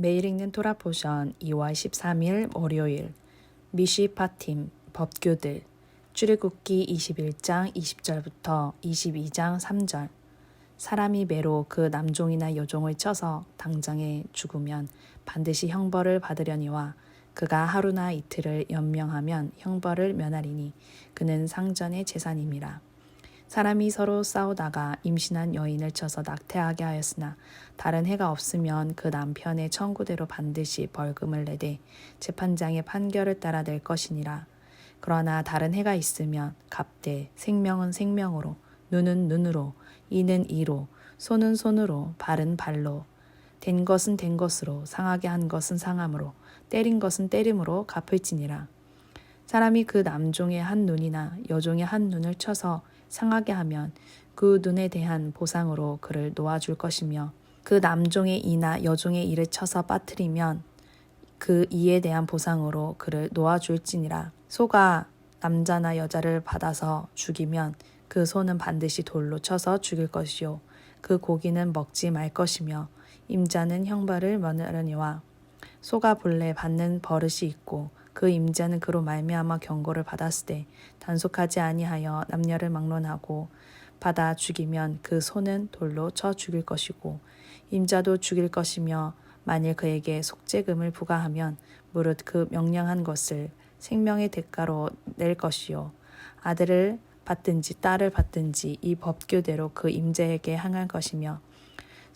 매일 읽는 토라 포션 2월 13일 월요일. 미시파팀 법규들. 출애굽기 21장 20절부터 22장 3절. 사람이 매로 그 남종이나 여종을 쳐서 당장에 죽으면 반드시 형벌을 받으려니와 그가 하루나 이틀을 연명하면 형벌을 면하리니 그는 상전의 재산임이라. 사람이 서로 싸우다가 임신한 여인을 쳐서 낙태하게 하였으나 다른 해가 없으면 그 남편의 청구대로 반드시 벌금을 내되 재판장의 판결을 따라 낼 것이니라. 그러나 다른 해가 있으면 갑대 생명은 생명으로 눈은 눈으로 이는 이로 손은 손으로 발은 발로 된 것은 된 것으로 상하게 한 것은 상함으로 때린 것은 때림으로 갚을지니라. 사람이 그 남종의 한 눈이나 여종의 한 눈을 쳐서 상하게 하면 그 눈에 대한 보상으로 그를 놓아줄 것이며 그 남종의 이나 여종의 이를 쳐서 빠뜨리면 그 이에 대한 보상으로 그를 놓아줄지니라. 소가 남자나 여자를 받아서 죽이면 그 소는 반드시 돌로 쳐서 죽일 것이요. 그 고기는 먹지 말 것이며 임자는 형벌을 면하려니와 소가 본래 받는 버릇이 있고 그 임자는 그로 말미암아 경고를 받았을 때 단속하지 아니하여 남녀를 막론하고 받아 죽이면 그 소는 돌로 쳐 죽일 것이고 임자도 죽일 것이며 만일 그에게 속죄금을 부과하면 무릇 그 명령한 것을 생명의 대가로 낼 것이요. 아들을 받든지 딸을 받든지 이 법규대로 그 임자에게 항할 것이며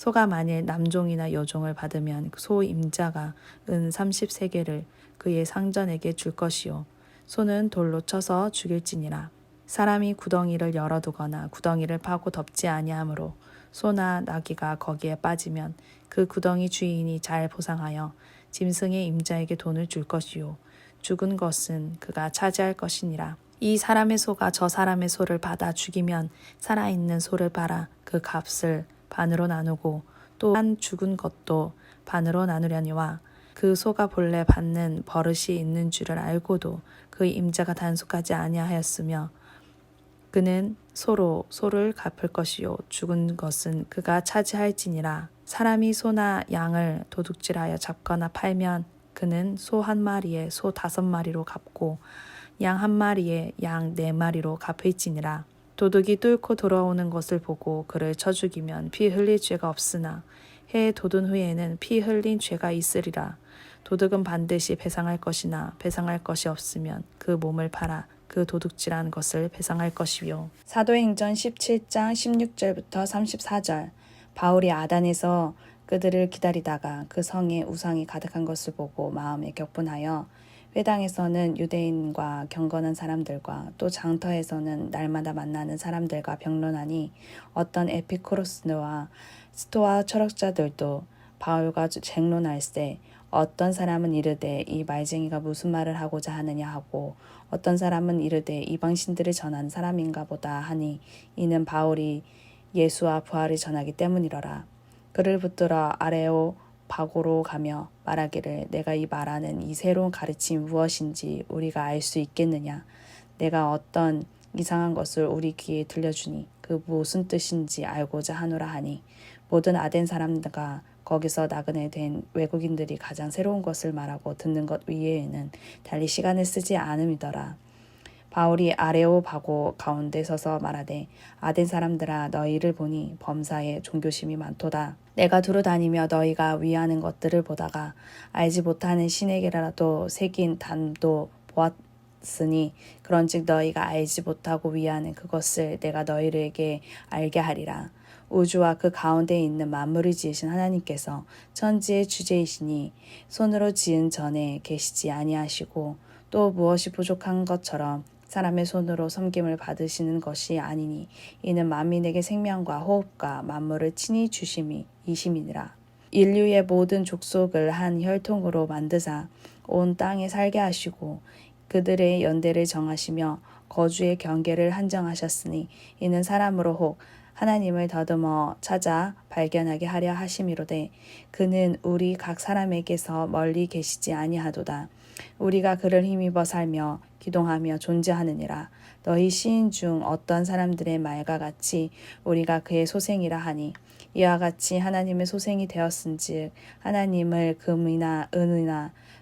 소가 만일 남종이나 여종을 받으면 소 임자가 은 30세계를 그의 상전에게 줄 것이요. 소는 돌로 쳐서 죽일지니라. 사람이 구덩이를 열어두거나 구덩이를 파고 덮지 아니하므로 소나 나귀가 거기에 빠지면 그 구덩이 주인이 잘 보상하여 짐승의 임자에게 돈을 줄 것이요. 죽은 것은 그가 차지할 것이니라. 이 사람의 소가 저 사람의 소를 받아 죽이면 살아있는 소를 팔아 그 값을 반으로 나누고 또한 죽은 것도 반으로 나누려니와 그 소가 본래 받는 버릇이 있는 줄을 알고도 그 임자가 단속하지 아니하였으며 그는 소로 소를 갚을 것이요 죽은 것은 그가 차지할지니라. 사람이 소나 양을 도둑질하여 잡거나 팔면 그는 소 한 마리에 소 다섯 마리로 갚고 양 한 마리에 양 네 마리로 갚을지니라 도둑이 뚫고 돌아오는 것을 보고 그를 쳐 죽이면 피 흘릴 죄가 없으나 해에 돋은 후에는 피 흘린 죄가 있으리라 도둑은 반드시 배상할 것이나 배상할 것이 없으면 그 몸을 팔아 그 도둑질한 것을 배상할 것이요. 사도행전 17장 16절부터 34절 바울이 아단에서 그들을 기다리다가 그 성에 우상이 가득한 것을 보고 마음에 격분하여 회당에서는 유대인과 경건한 사람들과 또 장터에서는 날마다 만나는 사람들과 병론하니 어떤 에피코로스와 스토아 철학자들도 바울과 쟁론할세 어떤 사람은 이르되 이 말쟁이가 무슨 말을 하고자 하느냐 하고 어떤 사람은 이르되 이방신들을 전한 사람인가 보다 하니 이는 바울이 예수와 부활을 전하기 때문이러라. 그를 붙들어 아레오 바고로 가며 말하기를 내가 이 말하는 이 새로운 가르침이 무엇인지 우리가 알 수 있겠느냐. 내가 어떤 이상한 것을 우리 귀에 들려주니 그 무슨 뜻인지 알고자 하노라 하니 모든 아덴 사람들과 거기서 나그네 된 외국인들이 가장 새로운 것을 말하고 듣는 것 위에는 달리 시간을 쓰지 않음이더라. 바울이 아레오바고 가운데 서서 말하되 아덴 사람들아 너희를 보니 범사에 종교심이 많도다. 내가 두루 다니며 너희가 위하는 것들을 보다가 알지 못하는 신에게라도 새긴 담도 보았으니 그런즉 너희가 알지 못하고 위하는 그것을 내가 너희에게 알게 하리라. 우주와 그 가운데 있는 만물을 지으신 하나님께서 천지의 주제이시니 손으로 지은 전에 계시지 아니하시고 또 무엇이 부족한 것처럼 사람의 손으로 섬김을 받으시는 것이 아니니 이는 만민에게 생명과 호흡과 만물을 친히 주심이 이심이니라. 인류의 모든 족속을 한 혈통으로 만드사 온 땅에 살게 하시고 그들의 연대를 정하시며 거주의 경계를 한정하셨으니 이는 사람으로 혹 하나님을 더듬어 찾아 발견하게 하려 하심이로되 그는 우리 각 사람에게서 멀리 계시지 아니하도다. 우리가 그를 힘입어 살며 기동하며 존재하느니라. 너희 시인 중 어떤 사람들의 말과 같이 우리가 그의 소생이라 하니 이와 같이 하나님의 소생이 되었은즉 하나님을 금이나 은이나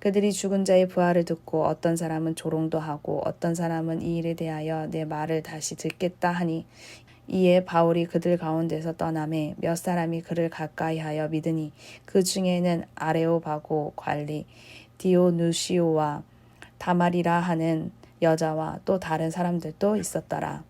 그들이 죽은 자의 부활을 듣고 어떤 사람은 조롱도 하고 어떤 사람은 이 일에 대하여 내 말을 다시 듣겠다 하니 이에 바울이 그들 가운데서 떠남에 몇 사람이 그를 가까이하여 믿으니 그 중에는 아레오바고 관리 디오누시오와 다말이라 하는 여자와 또 다른 사람들도 있었더라.